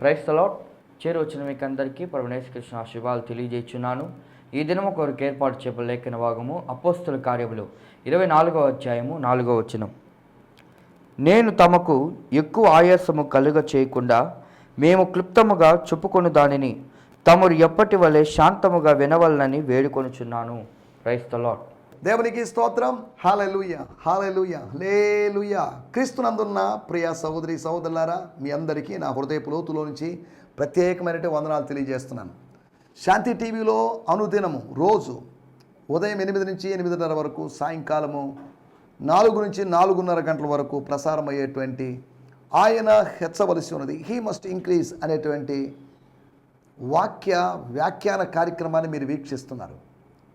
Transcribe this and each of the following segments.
క్రైస్తలో చేరు వచ్చిన మీకు అందరికీ పరమేశ్వర కృష్ణ శుభాలు తెలియజేస్తున్నాను ఈ దినము ఒకరికి ఏర్పాటు చేపల లేఖన భాగము అపోస్తుల కార్యములు. ఇరవై నాలుగవ అధ్యాయము నాలుగవ వచనం. నేను తమకు ఎక్కువ ఆయాసము కలుగ చేయకుండా మేము క్లుప్తముగా చెప్పుకొని దానిని తమరు ఎప్పటి వలె శాంతముగా వినవలనని వేడుకొనుచున్నాను. క్రైస్తలాట్ దేవునికి స్తోత్రం. హాలెలుయ హాలెలుయ లేలుయ క్రీస్తునందున్న ప్రియ సహోదరి సహోదరులారా మీ అందరికీ నా హృదయపు లోతులో నుంచి ప్రత్యేకమైన వందనాలు తెలియజేస్తున్నాను. శాంతి టీవీలో అనుదినము రోజు ఉదయం ఎనిమిది నుంచి ఎనిమిదిన్నర వరకు సాయంకాలము నాలుగు నుంచి నాలుగున్నర గంటల వరకు ప్రసారం అయ్యేటువంటి ఆయన హెచ్చవలసి ఉన్నది. హీ మస్ట్ ఇంక్రీజ్ అనేటువంటి వాక్య వ్యాఖ్యాన కార్యక్రమాన్ని మీరు వీక్షిస్తున్నారు.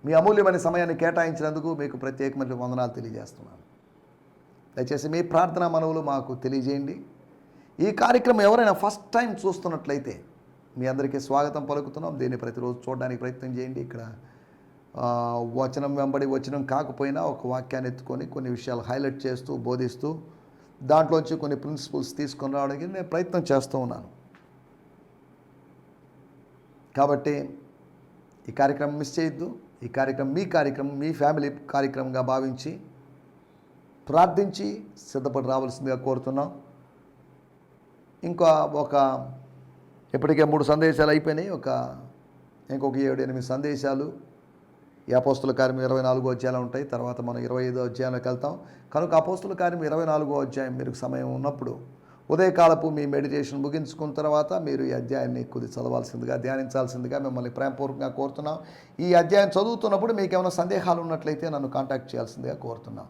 మీ అమూల్యమైన సమయాన్ని కేటాయించినందుకు మీకు ప్రత్యేకమైన వందనాలు తెలియజేస్తున్నాను. దయచేసి మీ ప్రార్థనా మనవులు మాకు తెలియజేయండి. ఈ కార్యక్రమం ఎవరైనా ఫస్ట్ టైం చూస్తున్నట్లయితే మీ అందరికీ స్వాగతం పలుకుతున్నాం. దీన్ని ప్రతిరోజు చూడడానికి ప్రయత్నం చేయండి. ఇక్కడ వచనం వెంబడి వచనం కాకపోయినా ఒక వాక్యాన్ని ఎత్తుకొని కొన్ని విషయాలు హైలైట్ చేస్తూ బోధిస్తూ దాంట్లోంచి కొన్ని ప్రిన్సిపల్స్ తీసుకొని రావడానికి నేను ప్రయత్నం చేస్తూ ఉన్నాను. కాబట్టి ఈ కార్యక్రమం మిస్ చేయొద్దు. ఈ కార్యక్రమం మీ కార్యక్రమం మీ ఫ్యామిలీ కార్యక్రమంగా భావించి ప్రార్థించి సిద్ధపడి రావాల్సిందిగా కోరుతున్నాం. ఇంకా ఒక ఇప్పటికే మూడు సందేశాలు అయిపోయినాయి. ఒక ఇంకొక ఏడు ఎనిమిది సందేశాలు ఈ అపోస్తుల కార్యం ఇరవై నాలుగో అధ్యాయాలు ఉంటాయి. తర్వాత మనం ఇరవై ఐదో అధ్యాయంలోకి వెళ్తాం. కనుక అపోస్తుల కార్యం ఇరవై నాలుగో అధ్యాయం. మీరు సమయం ఉన్నప్పుడు ఉదయకాలపు మీ మెడిటేషన్ ముగించుకున్న తర్వాత మీరు ఈ అధ్యాయాన్ని కొద్ది చదవాల్సిందిగా ధ్యానించాల్సిందిగా మిమ్మల్ని ప్రేమపూర్వకంగా కోరుతున్నాం. ఈ అధ్యాయం చదువుతున్నప్పుడు మీకు ఏమైనా సందేహాలు ఉన్నట్లయితే నన్ను కాంటాక్ట్ చేయాల్సిందిగా కోరుతున్నాం.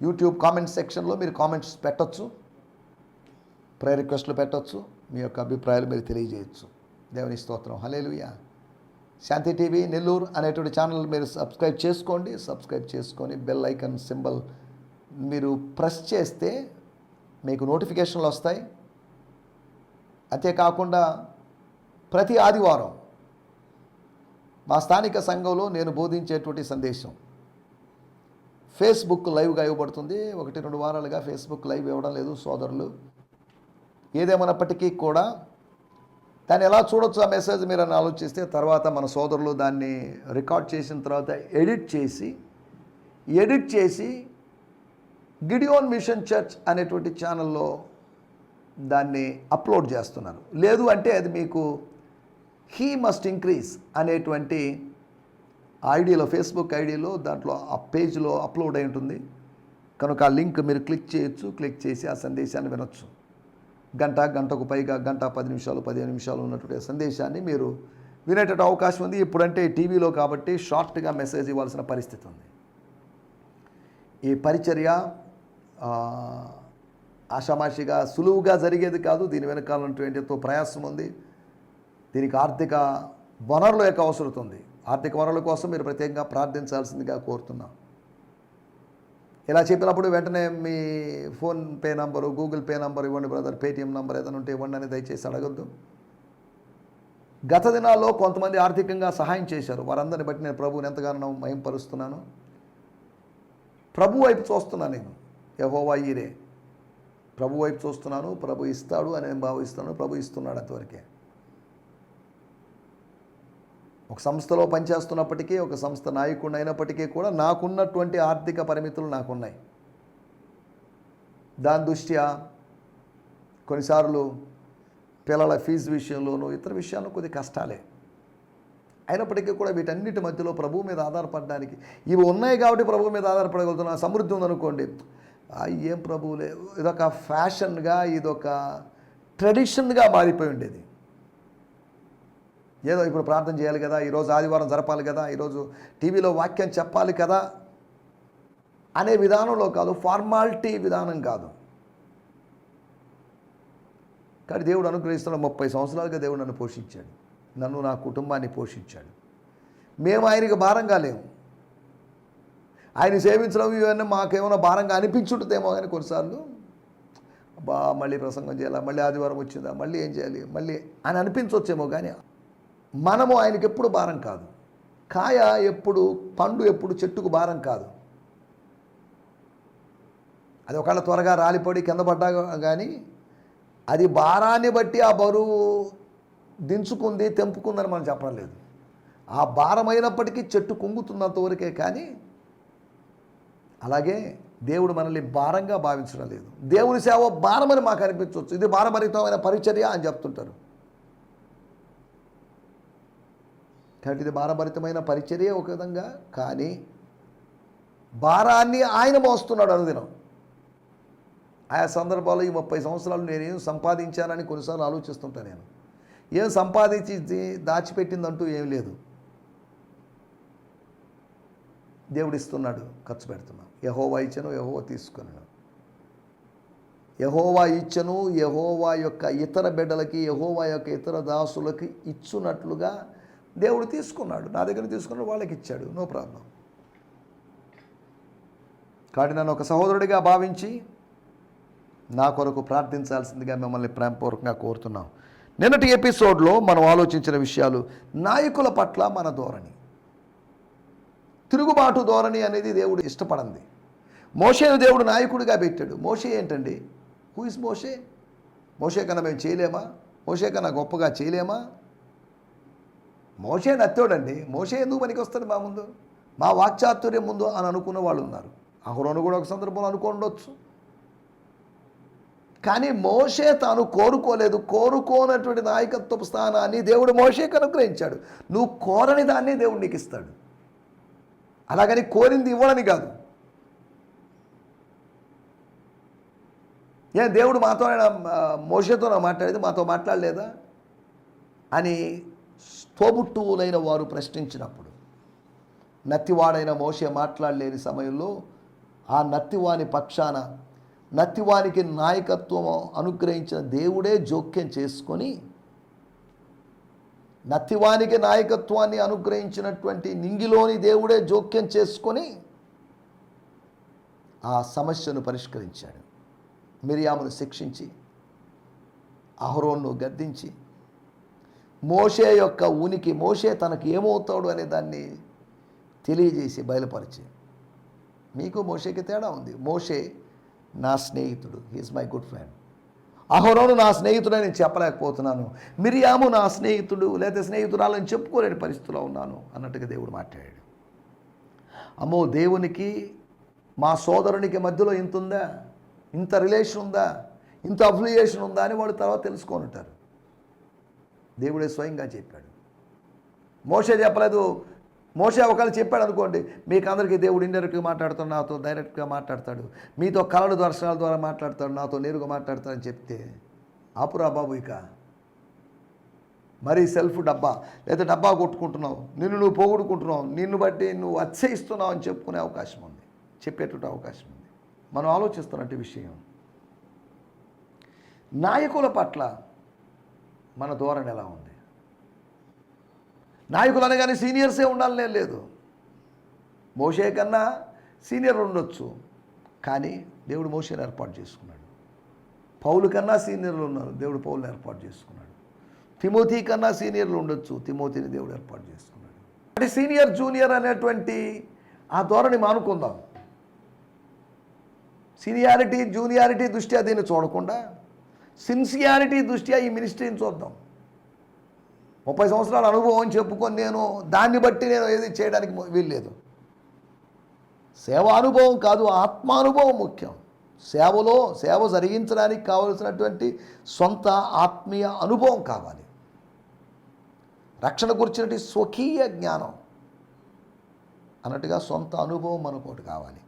యూట్యూబ్ కామెంట్ సెక్షన్లో మీరు కామెంట్స్ పెట్టొచ్చు. ప్రేయర్ రిక్వెస్ట్లు పెట్టొచ్చు. మీ యొక్క అభిప్రాయాలు మీరు తెలియజేయచ్చు. దేవుని స్తోత్రం. హలేలుయా శాంతి టీవీ నెల్లూరు అనేటువంటి ఛానల్ మీరు సబ్స్క్రైబ్ చేసుకోండి. సబ్స్క్రైబ్ చేసుకొని బెల్ ఐకన్ సింబల్ మీరు ప్రెస్ చేస్తే మీకు నోటిఫికేషన్లు వస్తాయి. అంతేకాకుండా ప్రతి ఆదివారం మా స్థానిక సంఘంలో నేను బోధించేటువంటి సందేశం. ఫేస్బుక్ లైవ్గా ఇవ్వబడుతుంది. ఒకటి రెండు వారాలుగా ఫేస్బుక్ లైవ్ ఇవ్వడం లేదు సోదరులు. ఏదేమైనప్పటికీ కూడా దాన్ని ఎలా చూడొచ్చు ఆ మెసేజ్ మీరు అని ఆలోచిస్తే తర్వాత మన సోదరులు దాన్ని రికార్డ్ చేసిన తర్వాత ఎడిట్ చేసి ఎడిట్ చేసి గిడియోన్ మిషన్ చర్చ్ అనేటువంటి ఛానల్లో దాన్ని అప్లోడ్ చేస్తున్నారు. లేదు అంటే అది మీకు హీ మస్ట్ ఇంక్రీజ్ అనేటువంటి ఐడిలో ఫేస్బుక్ ఐడిలో దాంట్లో ఆ పేజ్లో అప్లోడ్ అయి ఉంటుంది. కనుక ఆ లింక్ మీరు క్లిక్ చేయొచ్చు క్లిక్ చేసి ఆ సందేశాన్ని వినొచ్చు. గంట గంటకు పైగా గంట పది నిమిషాలు పదిహేను నిమిషాలు ఉన్నటువంటి సందేశాన్ని మీరు వినేటట్టు అవకాశం ఉంది. ఇప్పుడంటే టీవీలో కాబట్టి షార్ట్గా మెసేజ్ ఇవ్వాల్సిన పరిస్థితి ఉంది. ఈ పరిచర్య ఆషామాషిగా సులువుగా జరిగేది కాదు. దీని వెనకాల ఉన్నటువంటి ఎంతో ప్రయాసం ఉంది. దీనికి ఆర్థిక వనరుల యొక్క అవసరం ఉంది. ఆర్థిక వనరుల కోసం మీరు ప్రత్యేకంగా ప్రార్థించాల్సిందిగా కోరుతున్నాం. ఇలా చెప్పినప్పుడు వెంటనే మీ PhonePe number Google Pay number ఇవ్వండి బ్రదర్. పేటిఎం నంబర్ ఏదైనా ఉంటే ఇవ్వండి అని దయచేసి అడగద్దు. గత దినాల్లో కొంతమంది ఆర్థికంగా సహాయం చేశారు. వారందరిని బట్టి నేను ప్రభువుని ఎంతగానో మయంపరుస్తున్నాను ప్రభు వైపు చూస్తున్నాను నేను. యహోవా ఈరే ప్రభు వైపు చూస్తున్నాను ప్రభు ఇస్తాడు అని నేను భావిస్తున్నాను ప్రభు ఇస్తున్నాడు అంతవరకే. ఒక సంస్థలో పనిచేస్తున్నప్పటికీ ఒక సంస్థ నాయకుడిని అయినప్పటికీ కూడా నాకున్నటువంటి ఆర్థిక పరిమితులు నాకున్నాయి. దాని దృష్ట్యా కొన్నిసార్లు పిల్లల ఫీజు విషయంలోనూ ఇతర విషయాల్లో కొద్ది కష్టాలే. అయినప్పటికీ కూడా వీటన్నిటి మధ్యలో ప్రభువు మీద ఆధారపడడానికి ఇవి ఉన్నాయి కాబట్టి ప్రభువు మీద ఆధారపడగలుగుతున్నా సమృద్ధి ఉందనుకోండి ఏం ప్రభువులే? ఇదొక ఫ్యాషన్గా ఇదొక ట్రెడిషన్గా మారిపోయి ఉండేది. ఏదో ఇప్పుడు ప్రార్థన చేయాలి కదా ఈరోజు ఆదివారం జరపాలి కదా ఈరోజు టీవీలో వాక్యం చెప్పాలి కదా అనే విధానంలో కాదు ఫార్మాలిటీ విధానం కాదు. కానీ దేవుడు అనుగ్రహిస్తున్న ముప్పై సంవత్సరాలుగా దేవుడు నన్ను పోషించాడు. నన్ను నా కుటుంబాన్ని పోషించాడు. మేము ఆయనకి భారంగా లేము. ఆయన సేవించడం ఇవన్నీ మాకేమైనా భారంగా అనిపించుంటుందేమో కానీ కొన్నిసార్లు బా మళ్ళీ ప్రసంగం చేయాలా? మళ్ళీ ఆదివారం వచ్చిందా? మళ్ళీ ఏం చేయాలి? మళ్ళీ అని అనిపించవచ్చేమో కానీ మనము ఆయనకి ఎప్పుడు భారం కాదు. కాయ ఎప్పుడు పండు ఎప్పుడు చెట్టుకు భారం కాదు. అది ఒకవేళ త్వరగా రాలిపడి కింద పడ్డా కానీ అది భారాన్ని బట్టి ఆ బరువు దించుకుంది తెంపుకుందని మనం చెప్పడం లేదు. ఆ భారమైనప్పటికీ చెట్టు కుంగుతున్నంతవరకే కానీ అలాగే దేవుడు మనల్ని భారంగా భావించడం లేదు. దేవుని సేవ భారమని మాకు అనిపించవచ్చు. ఇది భారభరితమైన పరిచర్య అని చెప్తుంటారు. కాబట్టి ఇది భారభరితమైన పరిచర్య ఒక విధంగా కానీ భారాన్ని ఆయన మోస్తున్నాడు అనుదినం. ఆయా సందర్భాల్లో ఈ ముప్పై సంవత్సరాలు నేనేం సంపాదించానని కొన్నిసార్లు ఆలోచిస్తుంటాను నేను. ఏం సంపాదించి దాచిపెట్టిందంటూ ఏం లేదు. దేవుడు ఇస్తున్నాడు ఖర్చు పెడుతున్నాం. యహోవా ఇచ్చను యహోవా తీసుకున్నాను యహోవా ఇచ్చను యహోవా యొక్క ఇతర బిడ్డలకి యహోవా యొక్క ఇతర దాసులకి ఇచ్చున్నట్లుగా దేవుడు తీసుకున్నాడు. నా దగ్గర తీసుకున్నాడు వాళ్ళకి ఇచ్చాడు. No problem. కాబట్టి నన్ను ఒక సహోదరుడిగా భావించి నా కొరకు ప్రార్థించాల్సిందిగా మిమ్మల్ని ప్రేమపూర్వకంగా కోరుతున్నాం. నిన్నటి ఎపిసోడ్లో మనం ఆలోచించిన విషయాలు నాయకుల పట్ల మన ధోరణి. తిరుగుబాటు ధోరణి అనేది దేవుడు ఇష్టపడంది. మోషేను దేవుడు నాయకుడిగా పెట్టాడు. మోషే ఏంటండి? హూ ఇస్ మోషే? మోషే కన్నా మేము చేయలేమా? మోషే కన్నా గొప్పగా చేయలేమా? మోషే నత్తోడండి. మోషే ఎందుకు పనికి వస్తాడు మా ముందు? మా వాక్చాతుర్యం ముందు అని అనుకున్న వాళ్ళు ఉన్నారు. అహరోను కూడా ఒక సందర్భంలో అనుకోండొచ్చు కానీ మోషే తాను కోరుకోలేదు. కోరుకోనటువంటి నాయకత్వపు స్థానాన్ని దేవుడు మోషేకి అనుగ్రహించాడు. నువ్వు కోరని దాన్ని దేవుడు నీకు ఇస్తాడు. అలాగని కోరింది ఇవ్వడని కాదు. ఏ దేవుడు మాతో మోసతో మాట్లాడేది మాతో మాట్లాడలేదా? అని తోబుట్టువులైన వారు ప్రశ్నించినప్పుడు నత్తివాడైన మోషే మాట్లాడలేని సమయంలో ఆ నత్తివాని పక్షాన నత్తివానికి నాయకత్వం అనుగ్రహించిన దేవుడే జోక్యం చేసుకొని నత్తివానికి నాయకత్వాన్ని అనుగ్రహించినటువంటి నింగిలోని దేవుడే జోక్యం చేసుకొని ఆ సమస్యను పరిష్కరించాడు. మిరియామును శిక్షించి అహరోన్ను గద్దించి మోషే యొక్క ఉనికి మోషే తనకు ఏమవుతాడు అనే దాన్ని తెలియజేసి బయలుపరిచి మీకు మోషేకి తేడా ఉంది. మోషే నా స్నేహితుడు. హీస్ మై గుడ్ ఫ్రెండ్ అహరోను నా స్నేహితుడు నేను చెప్పలేకపోతున్నాను. మిరియాము నా స్నేహితుడు లేదా స్నేహితురాలని చెప్పుకోలేని పరిస్థితిలో ఉన్నాను అన్నట్టుగా దేవుడు మాట్లాడాడు. అమ్మో దేవునికి మా సోదరునికి మధ్యలో ఇంత ఉందా? ఇంత రిలేషన్ ఉందా? ఇంత అఫిలియేషన్ ఉందా అని వాడు తర్వాత తెలుసుకొని ఉంటారు. దేవుడే స్వయంగా చెప్పాడు. మోసే చెప్పలేదు మోసే ఒకవేళ చెప్పాడు అనుకోండి మీకు అందరికీ దేవుడు ఇండైరెక్ట్గా మాట్లాడుతాడు నాతో డైరెక్ట్గా మాట్లాడతాడు. మీతో కళలు దర్శనాల ద్వారా మాట్లాడతాడు నాతో నేరుగా మాట్లాడతాడని చెప్తే ఆపురా బాబు ఇక. మరీ సెల్ఫ్ డబ్బా లేదా డబ్బా కొట్టుకుంటున్నావు నిన్ను నువ్వు పోగొట్టుకుంటున్నావు నిన్ను బట్టి నువ్వు అత్యయిస్తున్నావు అని చెప్పుకునే అవకాశం ఉంది. చెప్పేటువంటి అవకాశం ఉంది. మనం ఆలోచిస్తున్నట్టు విషయం. నాయకుల పట్ల మన ధోరణి ఎలా ఉంది? నాయకులు అనగానే సీనియర్సే ఉండాలనే లేదు. మోషే కన్నా సీనియర్ ఉండొచ్చు. కానీ దేవుడు మోషేని ఏర్పాటు చేసుకున్నాడు. పౌలు కన్నా సీనియర్లు ఉన్నారు. దేవుడు పౌలను ఏర్పాటు చేసుకున్నాడు. తిమోతి కన్నా సీనియర్లు ఉండొచ్చు. తిమోతిని దేవుడు ఏర్పాటు చేసుకున్నాడు. అంటే సీనియర్ జూనియర్ అనేటువంటి ఆ ధోరణి మానుకుందాం. సీనియారిటీ జూనియారిటీ దృష్ట్యా దీన్ని చూడకుండా సిన్సియారిటీ దృష్ట్యా ఈ మినిస్ట్రీని చూద్దాం. ముప్పై సంవత్సరాల అనుభవం చెప్పుకొని నేను దాన్ని బట్టి నేను ఏది చేయడానికి వీల్లేదు. సేవ అనుభవం కాదు ఆత్మానుభవం ముఖ్యం. సేవలో సేవ జరిగించడానికి కావలసినటువంటి సొంత ఆత్మీయ అనుభవం కావాలి. రక్షణ గురించినటువంటి స్వకీయ జ్ఞానం అన్నట్టుగా సొంత అనుభవం మనకోటి కావాలి.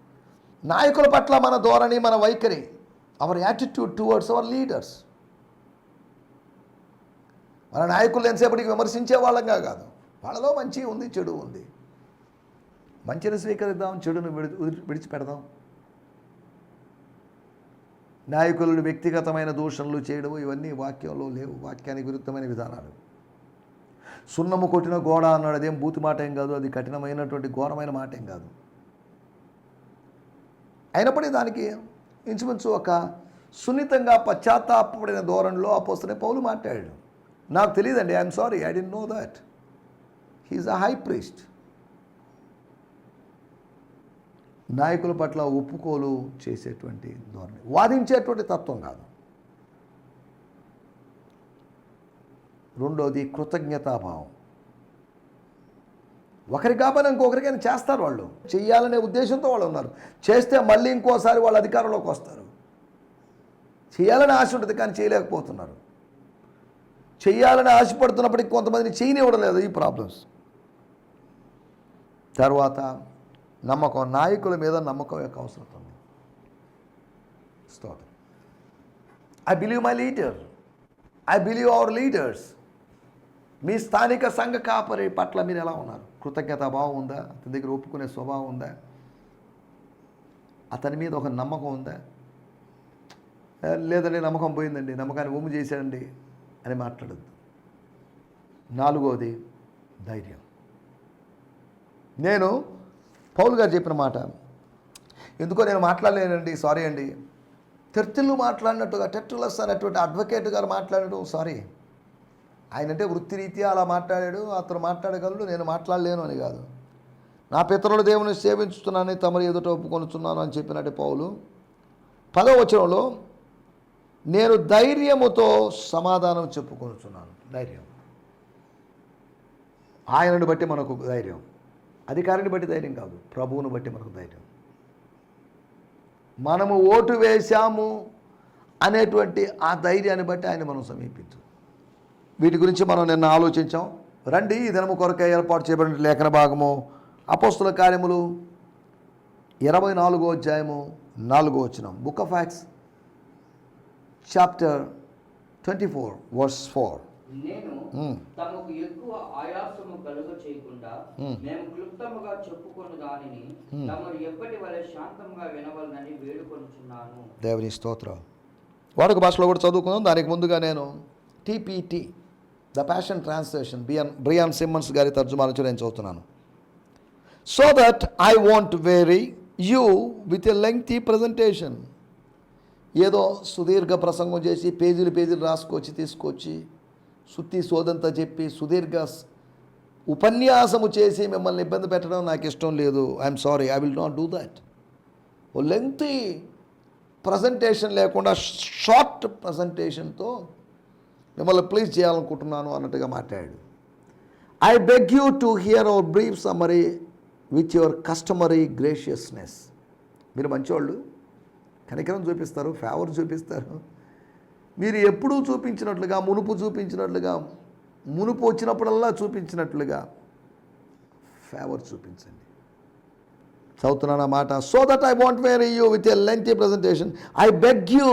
నాయకుల పట్ల మన ధోరణి మన వైఖరి our attitude towards our leaders మన నాయకులు ఎంతసేపటికి విమర్శించే వాళ్ళంగా కాదు. వాళ్ళలో మంచి ఉంది చెడు ఉంది. మంచిని స్వీకరిద్దాం చెడును విడిచిపెడదాం. నాయకులను వ్యక్తిగతమైన దూషణలు చేయడం ఇవన్నీ వాక్యంలో లేవు. వాక్యానికి విరుద్ధమైన విధానాలు. సున్నము కొట్టిన గోడ అన్నాడు. అదేం బూతి మాట ఏం కాదు. అది కఠినమైనటువంటి ఘోరమైన మాట ఏం కాదు. అయినప్పటికీ దానికి ఇంచుమించు ఒక సున్నితంగా పశ్చాత్తాపడిన ధోరణిలో అపోస్తనే పౌలు మాట్లాడాడు. నాకు తెలియదండి I'm sorry I don't know that he's a high priest నాయకుల పట్ల ఒప్పుకోలు చేసేటువంటి ధోరణి. వాదించేటువంటి తత్వం కాదు. రెండోది కృతజ్ఞతాభావం. ఒకరి కాకపోయినా ఇంకొకరికైనా చేస్తారు వాళ్ళు. చెయ్యాలనే ఉద్దేశంతో వాళ్ళు ఉన్నారు. చేస్తే మళ్ళీ ఇంకోసారి వాళ్ళు అధికారంలోకి వస్తారు. చేయాలని ఆశ ఉంటుంది కానీ చేయలేకపోతున్నారు. చేయాలని ఆశపడుతున్నప్పటికీ కొంతమందిని చేయనివ్వడం లేదు ఈ ప్రాబ్లమ్స్ తర్వాత నమ్మకం నాయకుల మీద నమ్మకం యొక్క అవసరం ఉంది. స్తోత్రం. I believe my leader I believe our leaders మీ స్థానిక సంఘ కాపరి పట్ల మీరు ఎలా ఉన్నారు? కృతజ్ఞత భావం ఉందా? అతని దగ్గర ఒప్పుకునే స్వభావం ఉందా? అతని మీద ఒక నమ్మకం ఉందా? లేదండి నమ్మకం పోయిందండి. నమ్మకాన్ని ఒమ్ము చేశాడండి. అని మాట్లాడద్దు. నాలుగవది ధైర్యం. నేను పౌలు గారు చెప్పిన మాట ఎందుకో నేను మాట్లాడలేనండి సారీ అండి. టెర్టిల్లు మాట్లాడినట్టుగా టెర్టులస్ అనేటువంటి అడ్వకేట్ గారు మాట్లాడడం సారీ. ఆయన అంటే వృత్తిరీత్యా అలా మాట్లాడాడు అతను మాట్లాడగలడు నేను మాట్లాడలేను అని కాదు. నా పితరుల దేవుని సేవించుతున్నానని తమరు ఎదుట ఒప్పుకొనుచున్నాను అని చెప్పినట్టు పౌలు పదవచనంలో నేను ధైర్యముతో సమాధానం చెప్పుకొనుచున్నాను. ధైర్యం. ఆయనను బట్టి మనకు ధైర్యం. అధికారిని బట్టి ధైర్యం కాదు. ప్రభువును బట్టి మనకు ధైర్యం. మనము ఓటు వేశాము అనేటువంటి ఆ ధైర్యాన్ని బట్టి ఆయన మనం సమీపించు. వీటి గురించి మనం నిన్న ఆలోచించాం. రండి ఈ దినము కొరకే ఏర్పాటు చేయబడిన లేఖన భాగము అపోస్తుల కార్యములు ఇరవై నాలుగో అధ్యాయము నాలుగో వచ్చిన book of Acts chapter twenty four verse four నేను తమకు ఎక్కువ ఆయాసము కలుగ చేయకుండా మేము క్లుప్తముగా దానిని తమరు ఎప్పటి వలె వినవలనని వేడుకొనుచున్నాను. దేవుని స్తోత్రం. వాడుక భాషలో కూడా చదువుకుందాం. దానికి ముందుగా నేను టీపీటీ ద ప్యాషన్ ట్రాన్స్లేషన్ బియన్ బ్రియాన్ సిమ్మన్స్ గారి తర్జుమా నుంచి నేను చదువుతున్నాను. So that I want weary you with a lengthy presentation ఏదో సుదీర్ఘ ప్రసంగం చేసి పేజీలు పేజీలు రాసుకొచ్చి తీసుకొచ్చి సుత్తి సోదంతా చెప్పి సుదీర్ఘ ఉపన్యాసము చేసి మిమ్మల్ని ఇబ్బంది పెట్టడం నాకు ఇష్టం లేదు. I'm sorry I will not do that a lengthy presentation లేకుండా షార్ట్ ప్రజెంటేషన్తో మిమ్మల్ని ప్లీజ్ చేయాలనుకుంటున్నాను అన్నట్టుగా మాట్లాడాడు. I beg you to hear our brief summary with your customary graciousness మీరు మంచివాళ్ళు కనికరం చూపిస్తారు ఫేవర్ చూపిస్తారు. మీరు ఎప్పుడూ చూపించినట్లుగా మునుపు చూపించినట్లుగా మునుపు వచ్చినప్పుడల్లా చూపించినట్లుగా ఫేవర్ చూపించండి. చదువుతున్నాను ఆ మాట? So that I want weary you with a lengthy presentation I beg you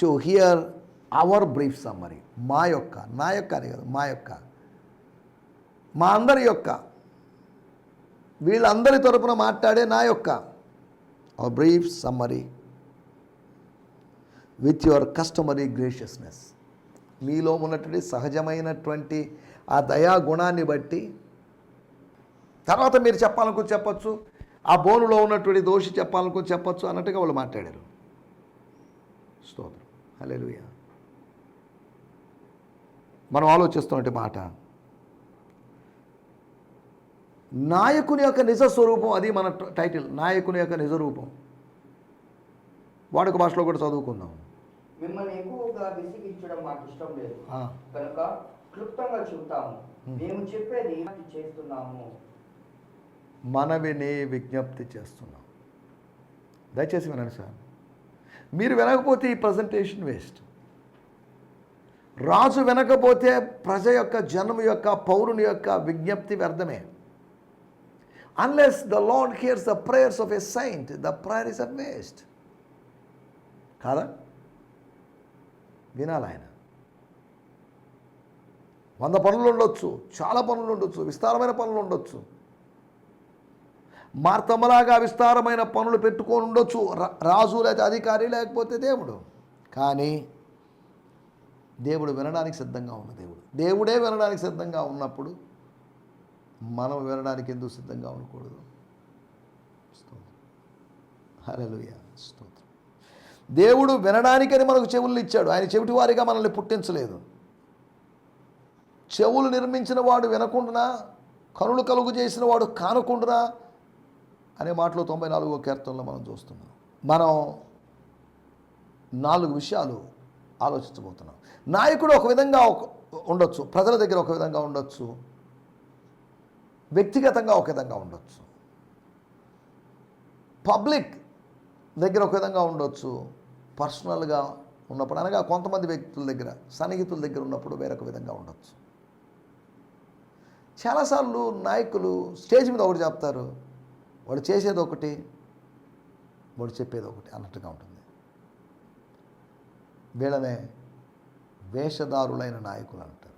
to hear our brief summary మా యొక్క నా యొక్క అని కాదు మా యొక్క. మా అందరి యొక్క. వీళ్ళందరి తరపున మాట్లాడే నా యొక్క. Our brief summary with your customary graciousness మీలో ఉన్నటువంటి సహజమైనటువంటి ఆ దయా గుణాన్ని బట్టి తర్వాత మీరు చెప్పాలనుకో చెప్పచ్చు ఆ బోనులో ఉన్నటువంటి దోషి చెప్పాలనుకో చెప్పచ్చు అన్నట్టుగా వాళ్ళు మాట్లాడారు. స్తోత్రం. హల్లెలూయా. మనం ఆలోచిస్తున్నటువంటి మాట నాయకుని యొక్క నిజ స్వరూపం అది మన టైటిల్. నాయకుని యొక్క నిజ రూపం. వాడుక భాషలో కూడా చదువుకుందాం. మిమ్మల్ని ఎక్కువగా విసిగించడం మాకు ఇష్టం లేదు. కనుక క్లుప్తంగా చెబుతాము. మేము చెప్పేది చేస్తున్నాము? మనవిని విజ్ఞప్తి చేస్తున్నాం. దయచేసి వినండి సార్. మీరు వినకపోతే ఈ ప్రజెంటేషన్ వేస్ట్. రాజు వినకపోతే ప్రజ యొక్క జనం యొక్క పౌరుని యొక్క విజ్ఞప్తి వ్యర్థమే. Unless the Lord hears the prayers of a saint the prayer is a waste కాదా వినాలి ఆయన వంద పనులు ఉండొచ్చు చాలా పనులు ఉండొచ్చు విస్తారమైన పనులు ఉండొచ్చు. మార్తమలాగా విస్తారమైన పనులు పెట్టుకొని ఉండొచ్చు రా- రాజు లేకపోతే అధికారి లేకపోతే దేవుడు. కానీ దేవుడు వినడానికి సిద్ధంగా ఉన్న దేవుడు. దేవుడే వినడానికి సిద్ధంగా ఉన్నప్పుడు మనం వినడానికి ఎందుకు సిద్ధంగా ఉండకూడదు? హల్లెలూయా. స్తోత్రం. దేవుడు వినడానికని మనకు చెవులు ఇచ్చాడు. ఆయన చెవిటి వారిగా మనల్ని పుట్టించలేదు. చెవులు నిర్మించిన వాడు వినకుండా కనులు కలుగు చేసిన వాడు కానకుండా అనే మాటలో తొంభై నాలుగో కీర్తనలో మనం చూస్తున్నాం. మనం నాలుగు విషయాలు ఆలోచించబోతున్నాం. నాయకుడు ఒక విధంగా ఒక ఉండొచ్చు. ప్రజల దగ్గర ఒక విధంగా ఉండొచ్చు. వ్యక్తిగతంగా ఒక విధంగా ఉండొచ్చు. పబ్లిక్ దగ్గర ఒక విధంగా ఉండొచ్చు. పర్సనల్గా ఉన్నప్పుడు అనగా కొంతమంది వ్యక్తుల దగ్గర సన్నిహితుల దగ్గర ఉన్నప్పుడు వేరొక విధంగా ఉండొచ్చు. చాలాసార్లు నాయకులు స్టేజ్ మీద ఒకటి చెప్తారు వాడు చేసేది ఒకటి వాడు చెప్పేది ఒకటి అన్నట్టుగా ఉంటుంది. వీళ్ళనే వేషధారులైన నాయకులు అంటారు.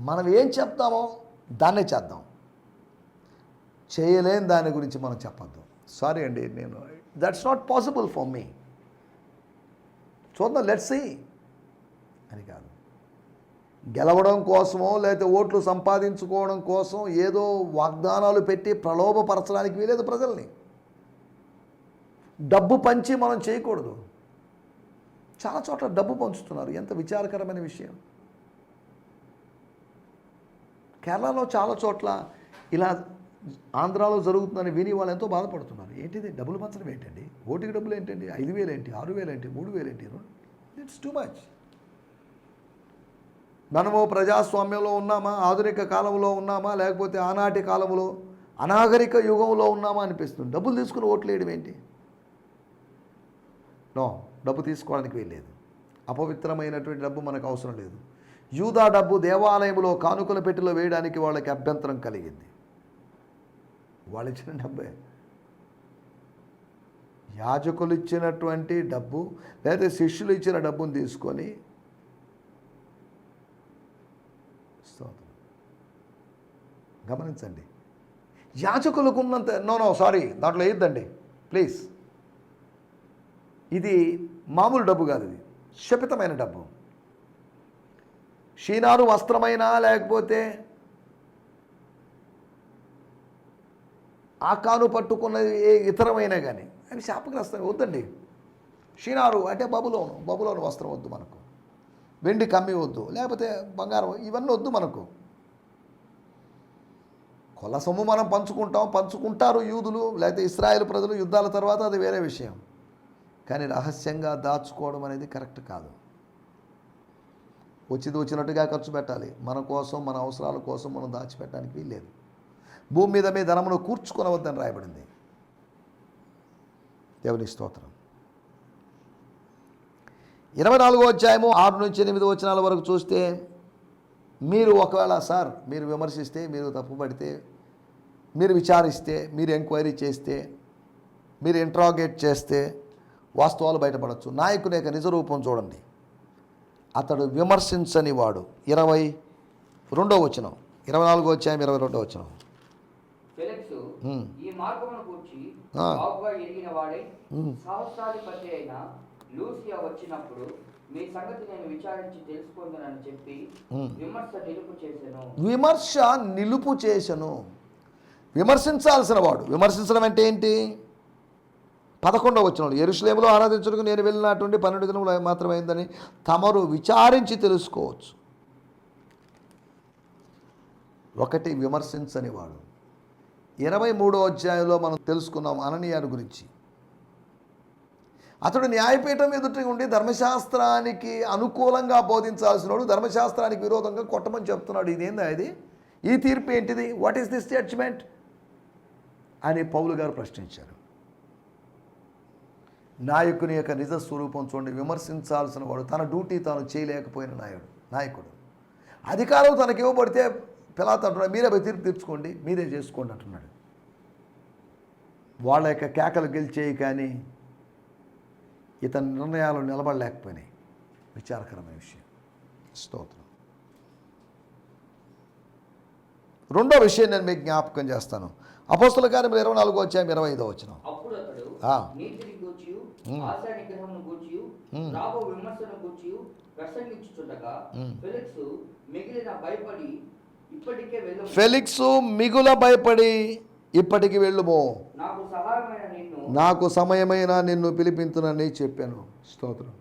మనం ఏం చెప్తామో దాన్నే చేద్దాం. చేయలేని దాని గురించి మనం చెప్పద్దు. సారీ అండి నేను that's not possible for me చూద్దాం లెట్స్ సీ అని కాదు. గెలవడం కోసమో లేకపోతే ఓట్లు సంపాదించుకోవడం కోసం ఏదో వాగ్దానాలు పెట్టి ప్రలోభపరచడానికి వీలేదు ప్రజల్ని. డబ్బు పంచి మనం చేయకూడదు. చాలా చోట్ల డబ్బు పంచుతున్నారు. ఎంత విచారకరమైన విషయం. కేరళలో చాలా చోట్ల ఇలా ఆంధ్రాలో జరుగుతుందని విని వాళ్ళు ఎంతో బాధపడుతున్నారు. ఏంటిది? డబ్బులు పంచడం ఏంటండి? ఓటికి డబ్బులు ఏంటండి? ఐదు వేలు ఏంటి? ఆరు వేలు ఏంటి? మూడు వేలు ఏంటి? ఇట్స్ టూ మచ్ మనము ప్రజాస్వామ్యంలో ఉన్నామా? ఆధునిక కాలంలో ఉన్నామా? లేకపోతే ఆనాటి కాలంలో అనాగరిక యుగంలో ఉన్నామా అనిపిస్తుంది. డబ్బులు తీసుకుని ఓట్లు వేయడం ఏంటి? నో డబ్బు తీసుకోవడానికి వీల్లేదు. అపవిత్రమైనటువంటి డబ్బు మనకు అవసరం లేదు. యూదా డబ్బు దేవాలయంలో కానుకల పెట్టెలో వేయడానికి వాళ్ళకి అభ్యంతరం కలిగింది. వాళ్ళు ఇచ్చిన డబ్బే. యాజకులు ఇచ్చినటువంటి డబ్బు లేదా శిష్యులు ఇచ్చిన డబ్బును తీసుకొని స్తోత్రం. గమనించండి. యాచకులకు ఉన్నంత నో నో సారీ దాంట్లో వేయద్దండి. ప్లీజ్. ఇది మామూలు డబ్బు కాదు ఇది. శపితమైన డబ్బు. షీనారు వస్త్రమైనా లేకపోతే ఆకాను పట్టుకున్నది ఏ ఇతరమైనా కానీ అవి శాపగ్రస్తం వద్దండి. షీనారు అంటే బబులోను బబులోను వస్త్రం వద్దు మనకు. వెండి కమ్మి వద్దు లేకపోతే బంగారం ఇవన్నీ వద్దు మనకు. కొల సొమ్ము మనం పంచుకుంటాం పంచుకుంటారు యూదులు లేకపోతే ఇస్రాయేల్ ప్రజలు యుద్ధాల తర్వాత అది వేరే విషయం. కానీ రహస్యంగా దాచుకోవడం అనేది కరెక్ట్ కాదు. వచ్చింది వచ్చినట్టుగా ఖర్చు పెట్టాలి. మన కోసం మన అవసరాల కోసం మనం దాచిపెట్టడానికి వీల్లేదు. భూమి మీద మీ ధనమును కూర్చుకొనవద్దని రాయబడింది. దేవుని స్తోత్రం. ఇరవై నాలుగో అధ్యాయము ఆరు నుంచి ఎనిమిది వచనాల వరకు చూస్తే మీరు ఒకవేళ సార్ మీరు విమర్శిస్తే మీరు తప్పుపడితే మీరు విచారిస్తే మీరు ఎంక్వైరీ చేస్తే మీరు ఇంట్రాగేట్ చేస్తే వాస్తవాలు బయటపడవచ్చు నాయకుని యొక్క నిజరూపం చూడండి. అతడు విమర్శించని వాడు. ఇరవై రెండో వచనం. ఇరవై నాలుగో అధ్యాయం ఇరవై రెండో వచనం. వచ్చినప్పుడు మీ సంగతి నేను విచారించి తెలుసుకుందనని చెప్పి. విమర్శ నిలుపు చేశాను విమర్శ నిలుపు చేసను. విమర్శించాల్సిన వాడు. విమర్శించడం అంటే ఏంటి? పదకొండవ వచ్చిన ఎరుసలేములో ఆరాధించడానికి నేను వెళ్ళినటువంటి పన్నెండు దినములు మాత్రమైందని తమరు విచారించి తెలుసుకోవచ్చు. ఒకటి విమర్శించనివాడు. ఇరవై మూడో అధ్యాయంలో మనం తెలుసుకున్నాం అననీయాన్ని గురించి. అతడు న్యాయపీఠం ఎదుటి ఉండి ధర్మశాస్త్రానికి అనుకూలంగా బోధించాల్సిన వాడు ధర్మశాస్త్రానికి విరోధంగా కొట్టమని చెప్తున్నాడు. ఇదేందా ఇది ఈ తీర్పు ఏంటిది? వాట్ ఈస్ దిస్ జడ్జ్మెంట్ అని పౌలు గారు ప్రశ్నించారు. నాయకుని యొక్క నిజ స్వరూపం చూడండి విమర్శించాల్సిన వాడు తన డ్యూటీ తాను చేయలేకపోయిన నాయుడు నాయకుడు. అధికారం తనకి ఇవ్వబడితే పిలాత్ అంటున్నాడు మీరే పోయి తీర్పు తీర్చుకోండి మీరే చేసుకోండి అంటున్నాడు. వాళ్ళ యొక్క కేకలు గెలిచేయి కానీ ఇతని నిర్ణయాలు నిలబడలేకపోయినాయి. విచారకరమైన విషయం. స్తోత్రం. రెండో విషయం నేను మీకు జ్ఞాపకం చేస్తాను. అపోస్తుల కార్యం ఇరవై నాలుగో వచ్చాయి ఇరవై ఐదో వచ్చిన ఆశా నిగ్రహమును గూర్చి ఉమ్. రాబో విమర్శను గూర్చి ప్రసంగించుచుండగా ఉమ్. ఫెలిక్స్ మిగిలిన భయపడి ఇప్పటికే వెళ్ళము ఫెలిక్స్ మిగుల భయపడి ఇప్పటికి వెళ్ళుమో. నాకు సమయమైన నిన్ను పిలిపించునని చెప్పాను. స్తోత్రం.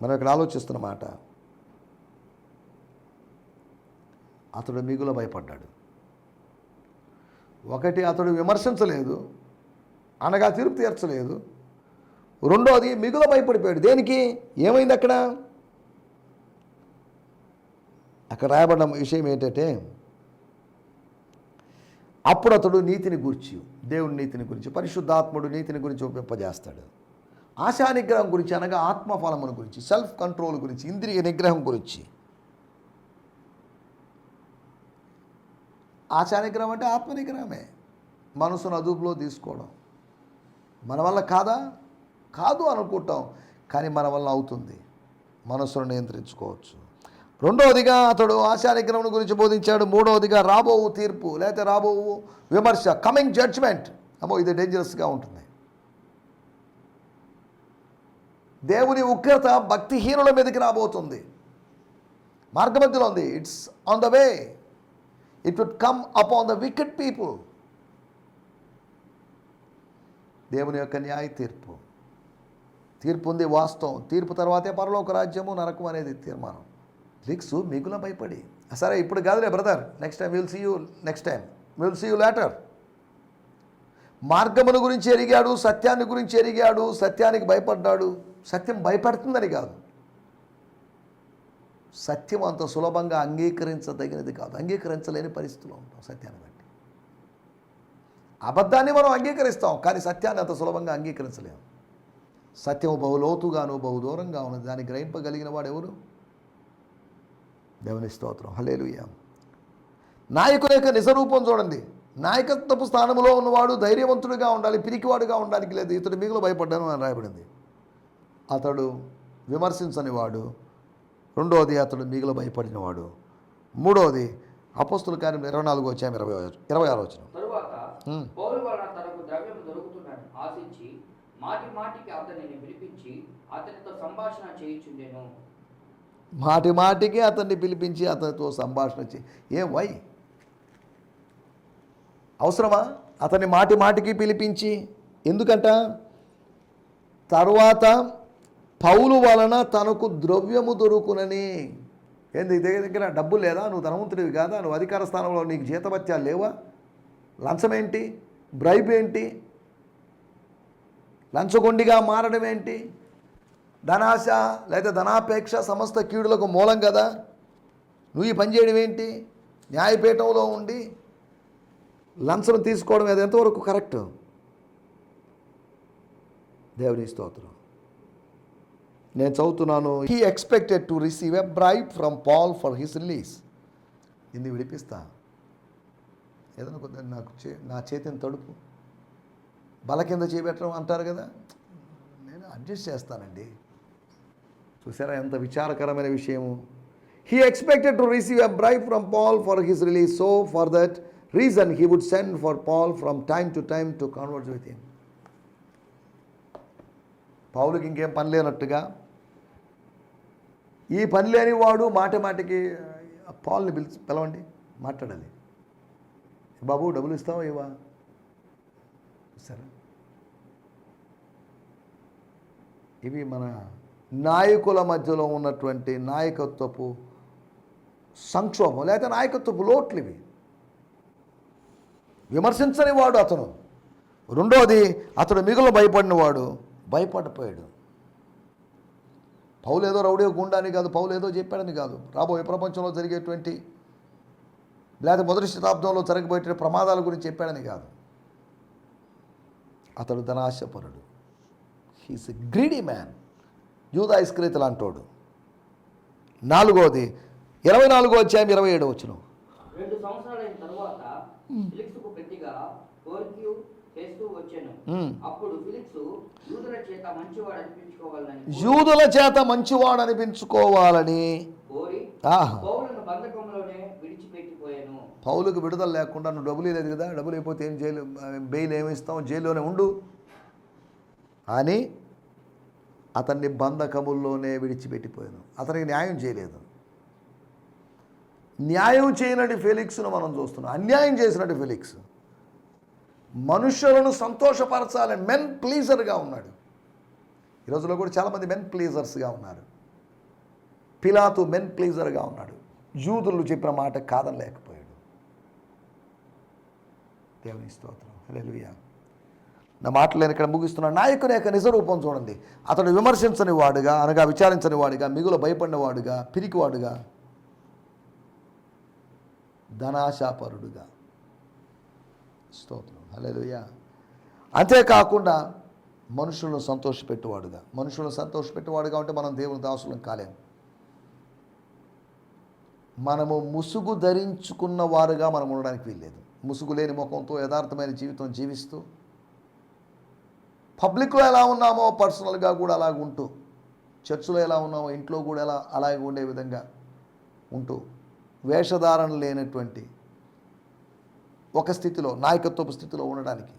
మనం ఇక్కడ ఆలోచిస్తున్నమాట అతడు మిగుల భయపడ్డాడు. ఒకటి అతడు విమర్శించలేదు. అనగా తీర్పు తీర్చలేదు. రెండోది మిగుల భయపడిపోయాడు. దేనికి? ఏమైంది అక్కడ? అక్కడ రాయబడిన విషయం ఏంటంటే అప్పుడు అతడు నీతిని గురించి దేవుని నీతిని గురించి పరిశుద్ధాత్ముడు నీతిని గురించి ఒప్పింపజేస్తాడు. ఆశా నిగ్రహం గురించి అనగా ఆత్మఫలమును గురించి సెల్ఫ్ కంట్రోల్ గురించి ఇంద్రియ నిగ్రహం గురించి. ఆశా నిగ్రహం అంటే ఆత్మ నిగ్రహమే మనసును అదుపులో తీసుకోవడం. మన వల్ల కాదా? కాదు అనుకుంటాం. కానీ మన వల్ల అవుతుంది. మనసును నియంత్రించుకోవచ్చు. రెండవదిగా అతడు ఆశానిగ్రహం గురించి బోధించాడు. మూడవదిగా రాబోవు తీర్పు లేకపోతే రాబోవు విమర్శ కమింగ్ జడ్జ్మెంట్ అమ్మో ఇది డేంజరస్గా ఉంటుంది. దేవుని ఉగ్రత భక్తిహీనుల మీదకి రాబోతుంది. మార్గమధ్యలో ఉంది. It's on the way it would come up on the wicked people దేవుని యొక్క న్యాయ తీర్పు. తీర్పు ఉంది వాస్తవం. తీర్పు తర్వాతే పరలోక రాజ్యము నరకం అనేది తీర్మానం. లిక్స్ మిగుల భయపడి. సరే ఇప్పుడు కాదులే brother next time will see you next time will see you later మార్గమును గురించి ఎరిగాడు సత్యాన్ని గురించి ఎరిగాడు సత్యానికి భయపడ్డాడు. సత్యం భయపెడుతుందని కాదు. సత్యం అంత సులభంగా అంగీకరించదగినది కాదు. అంగీకరించలేని పరిస్థితిలో ఉంటాం సత్యాన్ని బట్టి. అబద్ధాన్ని మనం అంగీకరిస్తాం కానీ సత్యాన్ని అంత సులభంగా అంగీకరించలేము సత్యము బహు లోతుగాను బహు దూరంగా ఉన్నది. దాన్ని గ్రహింపగలిగిన వాడు ఎవరు? దేవుని స్తోత్రం. హలేలుయ్య నాయకుల యొక్క నిజరూపం చూడండి. నాయకత్వపు స్థానంలో ఉన్నవాడు ధైర్యవంతుడిగా ఉండాలి పిరికివాడుగా ఉండడానికి లేదు. ఇతడు మిగులు భయపడ్డాను అని రాయబడింది. అతడు విమర్శించనివాడు రెండోది రెండవది అతడు మిగులు భయపడినవాడు. మూడవది అపస్తుల కార్యం ఇరవై నాలుగు వచ్చాము ఇరవై ఇరవై ఆరు పౌలు వలన తనకు ద్రవ్యం దొరుకుతుందని ఆశించి మాటి మాటికి అతనిని పిలిపించి అతనితో సంభాషణ చేయుచుండెను. మాటి మాటికి అతన్ని పిలిపించి అతనితో సంభాషణ చే ఏం వై? అవసరమా? అతన్ని మాటి మాటికి పిలిపించి. ఎందుకంట? తర్వాత పౌలు వలన తనకు ద్రవ్యము దొరుకునని. ఏంది దగ్గర దగ్గర డబ్బు లేదా? నువ్వు ధనవంతుడివి కాదా? నువ్వు అధికార స్థానంలో నీకు జీతభత్యాలు లేవా? లంచం ఏంటి బ్రైబ్ ఏంటి లంచగొండిగా మారడం ఏంటి ధనాశ లేదా ధనాపేక్ష సమస్త కీడులకు మూలం కదా. నువ్వు ఈ పని చేయడం ఏంటి న్యాయపీఠంలో ఉండి లంచం తీసుకోవడం అది ఎంతవరకు కరెక్ట్? దేవుని స్తోత్రం. నేను చదువుతున్నాను. He expected to receive a bribe from Paul for his release ఇది విడిపిస్తా. ఏదైనా కొద్దిగా నాకు చే నా చేతిని తడుపు. బల కింద చేపెట్టడం అంటారు కదా. నేను అడ్జస్ట్ చేస్తానండి. చూసారా ఎంత విచారకరమైన విషయము. He expected to receive a bribe from Paul for his release so for that reason he would send for Paul from time to time to convert with him పౌలుకి ఇంకేం పని లేనట్టుగా. ఈ పని లేని వాడు మాట మాటికి పాల్ని పిలిచి పిలవండి మాట్లాడాలి. బాబు డబ్బులు ఇస్తావా ఇవా సరే ఇవి మన నాయకుల మధ్యలో ఉన్నటువంటి నాయకత్వపు సంక్షోభం లేకపోతే నాయకత్వపు లోట్లు ఇవి. విమర్శించని వాడు అతను. రెండోది అతడు మిగులు భయపడినవాడు భయపడిపోయాడు. పౌలేదో రౌడీ గుండాని కాదు పౌలేదో చెప్పాడని కాదు. రాబోయే ప్రపంచంలో జరిగేటువంటి లేదా మొదటి శతాబ్దంలో జరగబోయే ప్రమాదాల గురించి చెప్పాడని కాదు. అతడు ధనాశపరుడు. హీస్ ఎ గ్రీడీ మ్యాన్ యూదా ఇస్క్రీతులు అంటోడు నాలుగోది ఇరవై నాలుగో అధ్యాయం ఇరవై ఏడు వచ్చిన రెండు సంవత్సరాలైన తరువాత ఫిలిక్స్కు ప్రతిగా కోర్క్యూ చేస్తూ వచ్చాను. అప్పుడు ఫిలిక్స్ యూదుల చేత మంచివాడు అనిపించుకోవాలని యూదుల చేత మంచివాడు అనిపించుకోవాలని కోరి ఆహా. పౌలను పౌలకు విడుదల లేకుండా నువ్వు డబ్బులు లేదు కదా డబ్బులు అయిపోతే ఏం జైలు బెయిల్ ఏమిస్తాం జైల్లోనే ఉండు. అని అతన్ని బంధకముల్లోనే విడిచిపెట్టిపోయాను. అతనికి న్యాయం చేయలేదు. న్యాయం చేయనటి ఫెలిక్స్ను మనం చూస్తున్నాం. అన్యాయం చేసినట్టు ఫెలిక్స్. మనుషులను సంతోషపరచాలని మెన్ ప్లీజర్గా ఉన్నాడు. ఈ రోజుల్లో కూడా చాలామంది మెన్ ప్లీజర్స్గా ఉన్నారు. పిలాతు మెన్ ప్లీజర్గా ఉన్నాడు. యూదులు చెప్పిన మాట కాదని లేకపోయాడు దేవుని స్తోత్రం. హల్లెలూయా. నా మాటలు నేను ఇక్కడ ముగిస్తున్నాను నాయకుని యొక్క నిజరూపం చూడండి. అతడు విమర్శించని వాడుగా అనగా విచారించని వాడుగా మిగులు భయపడిన వాడుగా పిరికివాడుగా ధనాశాపరుడుగా. స్తోత్రం. హల్లెలూయా. అంతేకాకుండా మనుషులను సంతోషపెట్టేవాడుగా. మనుషులను సంతోషపెట్టేవాడుగా ఉంటే మనం దేవుని దాసులం కాలేము మనము ముసుగు ధరించుకున్న వారుగా మనం ఉండడానికి వీల్లేదు. ముసుగులేని ముఖంతో యథార్థమైన జీవితం జీవిస్తూ పబ్లిక్లో ఎలా ఉన్నామో పర్సనల్గా కూడా అలాగ ఉంటూ చర్చిలో ఎలా ఉన్నామో ఇంట్లో కూడా ఎలా అలాగే ఉండే విధంగా ఉంటూ వేషధారణ లేనటువంటి ఒక స్థితిలో నాయకత్వపు స్థితిలో ఉండడానికి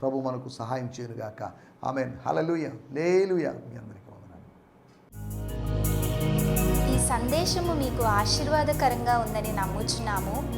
ప్రభు మనకు సహాయం చేయనుగాక. ఆమె హలలుయ లేలుయ. మీ అందరికీ వందనాలు. ఈ సందేశము మీకు ఆశీర్వాదకరంగా ఉందని నమ్ముచున్నాము.